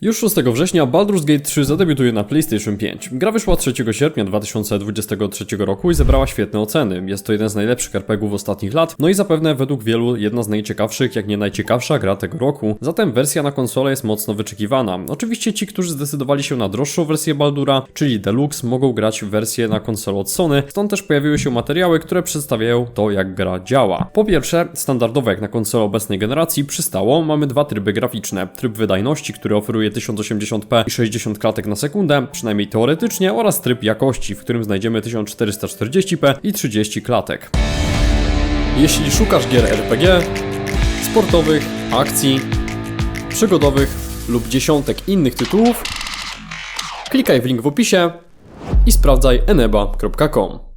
Już 6 września Baldur's Gate 3 zadebiutuje na PlayStation 5. Gra wyszła 3 sierpnia 2023 roku i zebrała świetne oceny. Jest to jeden z najlepszych RPGów ostatnich lat, no i zapewne według wielu jedna z najciekawszych, jak nie najciekawsza gra tego roku. Zatem wersja na konsolę jest mocno wyczekiwana. Oczywiście ci, którzy zdecydowali się na droższą wersję Baldura, czyli Deluxe, mogą grać w wersję na konsolę od Sony, stąd też pojawiły się materiały, które przedstawiają to, jak gra działa. Po pierwsze, standardowo jak na konsolę obecnej generacji przystało, mamy dwa tryby graficzne. Tryb wydajności, który oferuje 1080p i 60 klatek na sekundę, przynajmniej teoretycznie, oraz tryb jakości, w którym znajdziemy 1440p i 30 klatek. Jeśli szukasz gier RPG, sportowych, akcji, przygodowych lub dziesiątek innych tytułów, klikaj w link w opisie i sprawdzaj eneba.com.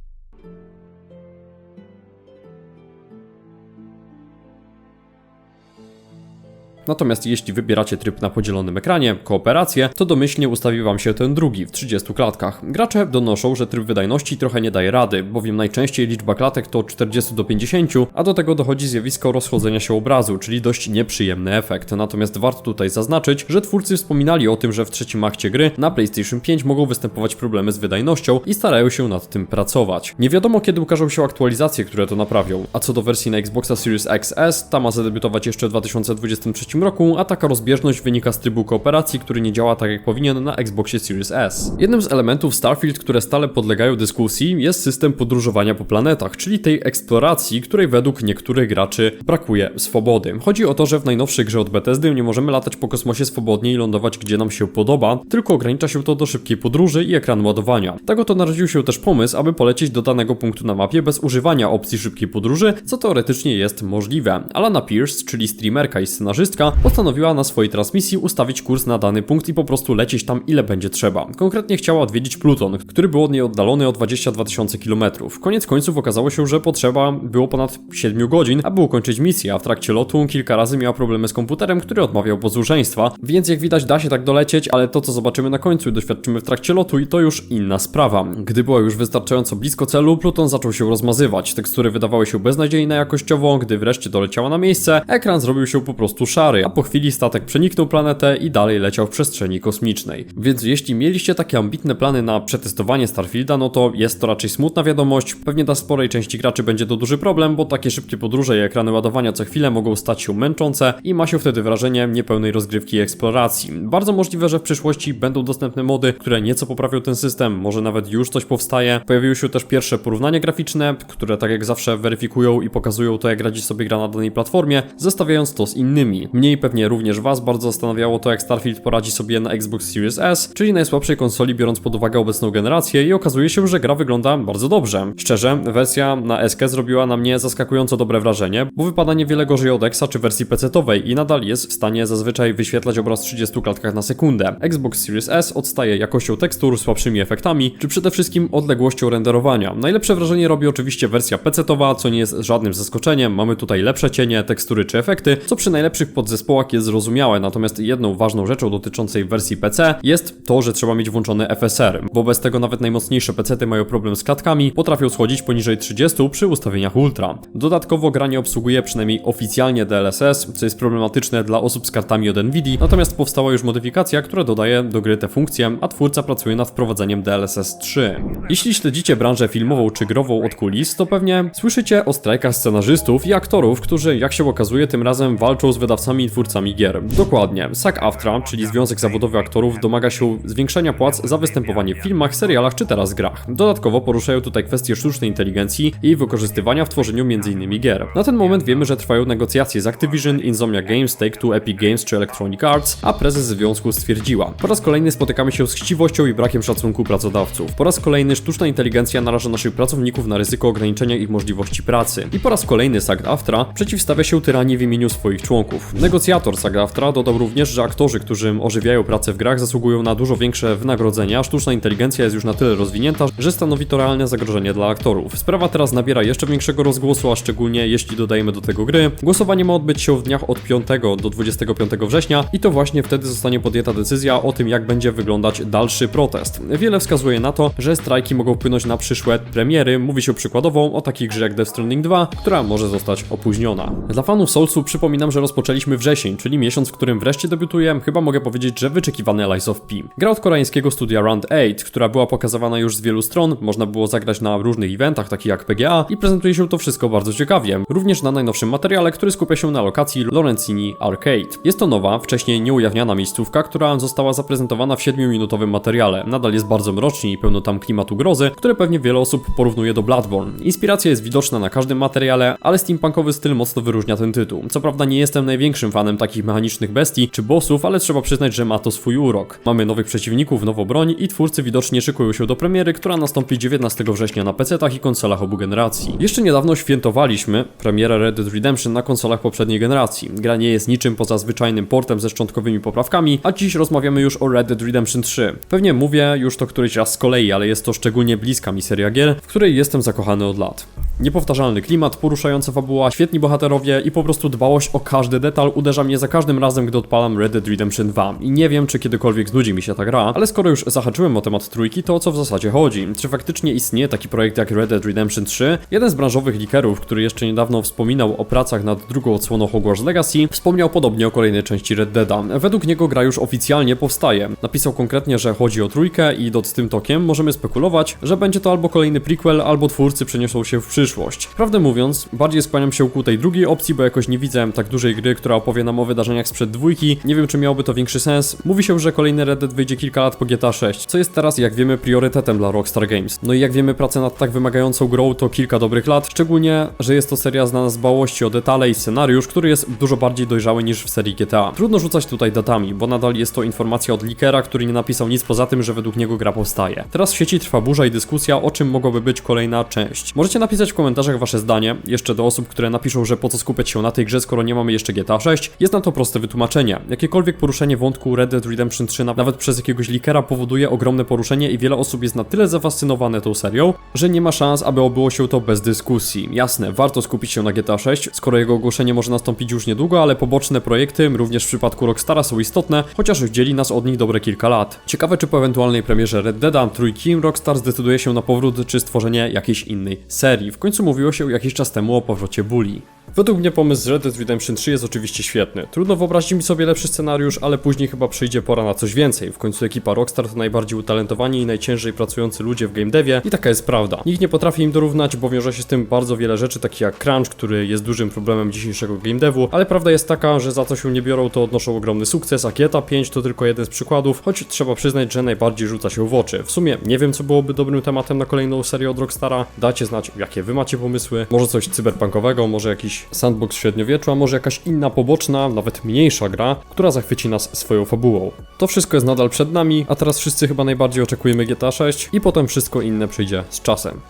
Natomiast jeśli wybieracie tryb na podzielonym ekranie, kooperację, to domyślnie ustawi Wam się ten drugi w 30 klatkach. Gracze donoszą, że tryb wydajności trochę nie daje rady, bowiem najczęściej liczba klatek to od 40 do 50, a do tego dochodzi zjawisko rozchodzenia się obrazu, czyli dość nieprzyjemny efekt. Natomiast warto tutaj zaznaczyć, że twórcy wspominali o tym, że w trzecim akcie gry na PlayStation 5 mogą występować problemy z wydajnością i starają się nad tym pracować. Nie wiadomo kiedy ukażą się aktualizacje, które to naprawią, a co do wersji na Xboxa Series XS, ta ma zadebiutować jeszcze w 2023 roku, a taka rozbieżność wynika z trybu kooperacji, który nie działa tak jak powinien na Xboxie Series S. Jednym z elementów Starfield, które stale podlegają dyskusji, jest system podróżowania po planetach, czyli tej eksploracji, której według niektórych graczy brakuje swobody. Chodzi o to, że w najnowszej grze od Bethesdy nie możemy latać po kosmosie swobodnie i lądować gdzie nam się podoba, tylko ogranicza się to do szybkiej podróży i ekranu ładowania. Tak oto narodził się też pomysł, aby polecieć do danego punktu na mapie bez używania opcji szybkiej podróży, co teoretycznie jest możliwe. Alana Pierce, czyli streamerka i scenarzystka, postanowiła na swojej transmisji ustawić kurs na dany punkt i po prostu lecieć tam ile będzie trzeba. Konkretnie chciała odwiedzić Pluton, który był od niej oddalony o 22 tysiące kilometrów. Koniec końców okazało się, że potrzeba było ponad 7 godzin, aby ukończyć misję, a w trakcie lotu kilka razy miała problemy z komputerem, który odmawiał posłuszeństwa, więc jak widać da się tak dolecieć, ale to co zobaczymy na końcu i doświadczymy w trakcie lotu i to już inna sprawa. Gdy była już wystarczająco blisko celu, Pluton zaczął się rozmazywać. Tekstury wydawały się beznadziejne jakościowo, gdy wreszcie doleciała na miejsce, ekran zrobił się po prostu szary, a po chwili statek przeniknął planetę i dalej leciał w przestrzeni kosmicznej. Więc jeśli mieliście takie ambitne plany na przetestowanie Starfielda, no to jest to raczej smutna wiadomość. Pewnie dla sporej części graczy będzie to duży problem, bo takie szybkie podróże i ekrany ładowania co chwilę mogą stać się męczące i ma się wtedy wrażenie niepełnej rozgrywki i eksploracji. Bardzo możliwe, że w przyszłości będą dostępne mody, które nieco poprawią ten system, może nawet już coś powstaje. Pojawiły się też pierwsze porównania graficzne, które tak jak zawsze weryfikują i pokazują to, jak radzi sobie gra na danej platformie, zestawiając to z innymi. Mniej pewnie również Was bardzo zastanawiało to, jak Starfield poradzi sobie na Xbox Series S, czyli najsłabszej konsoli biorąc pod uwagę obecną generację i okazuje się, że gra wygląda bardzo dobrze. Szczerze, wersja na SK zrobiła na mnie zaskakująco dobre wrażenie, bo wypada niewiele gorzej od Exa czy wersji PC-towej i nadal jest w stanie zazwyczaj wyświetlać obraz w 30 klatkach na sekundę. Xbox Series S odstaje jakością tekstur, słabszymi efektami, czy przede wszystkim odległością renderowania. Najlepsze wrażenie robi oczywiście wersja PC-towa, co nie jest żadnym zaskoczeniem. Mamy tutaj lepsze cienie, tekstury czy efekty, co przy najlepszych podzespołach jest zrozumiałe, natomiast jedną ważną rzeczą dotyczącej wersji PC jest to, że trzeba mieć włączony FSR, bo bez tego nawet najmocniejsze PC mają problem z klatkami, potrafią schodzić poniżej 30 przy ustawieniach ultra. Dodatkowo gra nie obsługuje przynajmniej oficjalnie DLSS, co jest problematyczne dla osób z kartami od Nvidia, natomiast powstała już modyfikacja, która dodaje do gry te funkcje, a twórca pracuje nad wprowadzeniem DLSS 3. Jeśli śledzicie branżę filmową czy grową od kulis, to pewnie słyszycie o strajkach scenarzystów i aktorów, którzy, jak się okazuje, tym razem walczą z wydawcami i twórcami gier. Dokładnie, SAG-AFTRA, czyli Związek Zawodowy Aktorów, domaga się zwiększenia płac za występowanie w filmach, serialach czy teraz grach. Dodatkowo poruszają tutaj kwestie sztucznej inteligencji i wykorzystywania w tworzeniu m.in. gier. Na ten moment wiemy, że trwają negocjacje z Activision, Insomnia Games, Take-Two, Epic Games czy Electronic Arts, a prezes związku stwierdziła. Po raz kolejny spotykamy się z chciwością i brakiem szacunku pracodawców. Po raz kolejny sztuczna inteligencja naraża naszych pracowników na ryzyko ograniczenia ich możliwości pracy. I po raz kolejny SAG-AFTRA przeciwstawia się tyranii w imieniu swoich członków. Negocjator SAG-AFTRA dodał również, że aktorzy, którzy ożywiają pracę w grach zasługują na dużo większe wynagrodzenia, sztuczna inteligencja jest już na tyle rozwinięta, że stanowi to realne zagrożenie dla aktorów. Sprawa teraz nabiera jeszcze większego rozgłosu, a szczególnie jeśli dodajemy do tego gry. Głosowanie ma odbyć się w dniach od 5 do 25 września i to właśnie wtedy zostanie podjęta decyzja o tym, jak będzie wyglądać dalszy protest. Wiele wskazuje na to, że strajki mogą wpłynąć na przyszłe premiery. Mówi się przykładowo o takich grze jak Death Stranding 2, która może zostać opóźniona. Dla fanów Soulsu przypominam, że rozpoczęliśmy wrzesień, czyli miesiąc, w którym wreszcie debiutuje, chyba mogę powiedzieć, że wyczekiwany Lies of P. Gra od koreańskiego studia Round 8, która była pokazywana już z wielu stron, można było zagrać na różnych eventach, takich jak PGA i prezentuje się to wszystko bardzo ciekawie. Również na najnowszym materiale, który skupia się na lokacji Lorenzini Arcade. Jest to nowa, wcześniej nieujawniana miejscówka, która została zaprezentowana w 7-minutowym materiale. Nadal jest bardzo mrocznie i pełno tam klimatu grozy, które pewnie wiele osób porównuje do Bloodborne. Inspiracja jest widoczna na każdym materiale, ale steampunkowy styl mocno wyróżnia ten tytuł. Co prawda nie jestem największym fanem takich mechanicznych bestii czy bossów, ale trzeba przyznać, że ma to swój urok. Mamy nowych przeciwników, nową broń i twórcy widocznie szykują się do premiery, która nastąpi 19 września na PC-tach i konsolach obu generacji. Jeszcze niedawno świętowaliśmy premierę Red Dead Redemption na konsolach poprzedniej generacji. Gra nie jest niczym poza zwyczajnym portem ze szczątkowymi poprawkami, a dziś rozmawiamy już o Red Dead Redemption 3. Pewnie mówię już to któryś raz z kolei, ale jest to szczególnie bliska mi seria gier, w której jestem zakochany od lat. Niepowtarzalny klimat, poruszająca fabuła, świetni bohaterowie i po prostu dbałość o każdy detal uderza mnie za każdym razem, gdy odpalam Red Dead Redemption 2. I nie wiem, czy kiedykolwiek znudzi mi się ta gra, ale skoro już zahaczyłem o temat trójki, to o co w zasadzie chodzi? Czy faktycznie istnieje taki projekt jak Red Dead Redemption 3? Jeden z branżowych likerów, który jeszcze niedawno wspominał o pracach nad drugą odsłoną Hogwarts Legacy, wspomniał podobnie o kolejnej części Red Deada. Według niego gra już oficjalnie powstaje. Napisał konkretnie, że chodzi o trójkę i idąc tym tokiem możemy spekulować, że będzie to albo kolejny prequel, albo twórcy przeniosą się w przyszłość. Prawdę mówiąc, bardziej skłaniam się ku tej drugiej opcji, bo jakoś nie widzę tak dużej gry, która opowie nam o wydarzeniach sprzed dwójki. Nie wiem, czy miałoby to większy sens. Mówi się, że kolejny Red Dead wyjdzie kilka lat po GTA 6, co jest teraz, jak wiemy, priorytetem dla Rockstar Games. No i jak wiemy, praca nad tak wymagającą grą to kilka dobrych lat, szczególnie, że jest to seria znana z dbałości o detale i scenariusz, który jest dużo bardziej dojrzały niż w serii GTA. Trudno rzucać tutaj datami, bo nadal jest to informacja od leakera, który nie napisał nic poza tym, że według niego gra powstaje. Teraz w sieci trwa burza i dyskusja, o czym mogłaby być kolejna część. Możecie napisać w komentarzach wasze zdanie, jeszcze do osób, które napiszą, że po co skupiać się na tej grze, skoro nie mamy jeszcze GTA 6. Jest na to proste wytłumaczenie. Jakiekolwiek poruszenie wątku Red Dead Redemption 3 na- nawet przez jakiegoś leakera powoduje ogromne poruszenie i wiele osób jest na tyle zafascynowane tą serią, że nie ma szans, aby obyło się to bez dyskusji. Jasne, warto skupić się na GTA 6, skoro jego ogłoszenie może nastąpić już niedługo, ale poboczne projekty, również w przypadku Rockstara są istotne, chociaż dzieli nas od nich dobre kilka lat. Ciekawe, czy po ewentualnej premierze Red Deada trójki Rockstar zdecyduje się na powrót, czy stworzenie jakiejś innej serii. W końcu mówiło się jakiś czas temu o powrocie Bully. Według mnie pomysł z Red Dead Redemption 3 jest oczywiście świetny. Trudno wyobrazić mi sobie lepszy scenariusz, ale później chyba przyjdzie pora na coś więcej. W końcu ekipa Rockstar to najbardziej utalentowani i najciężej pracujący ludzie w game devie i taka jest prawda. Nikt nie potrafi im dorównać, bo wiąże się z tym bardzo wiele rzeczy, takich jak crunch, który jest dużym problemem dzisiejszego game devu, ale prawda jest taka, że za co się nie biorą, to odnoszą ogromny sukces, a GTA 5 to tylko jeden z przykładów, choć trzeba przyznać, że najbardziej rzuca się w oczy. W sumie nie wiem, co byłoby dobrym tematem na kolejną serię od Rockstara. Dajcie znać, jakie wy macie pomysły. Może coś cyberpunkowego, może sandbox średniowieczu, a może jakaś inna poboczna, nawet mniejsza gra, która zachwyci nas swoją fabułą. To wszystko jest nadal przed nami, a teraz wszyscy chyba najbardziej oczekujemy GTA 6 i potem wszystko inne przyjdzie z czasem.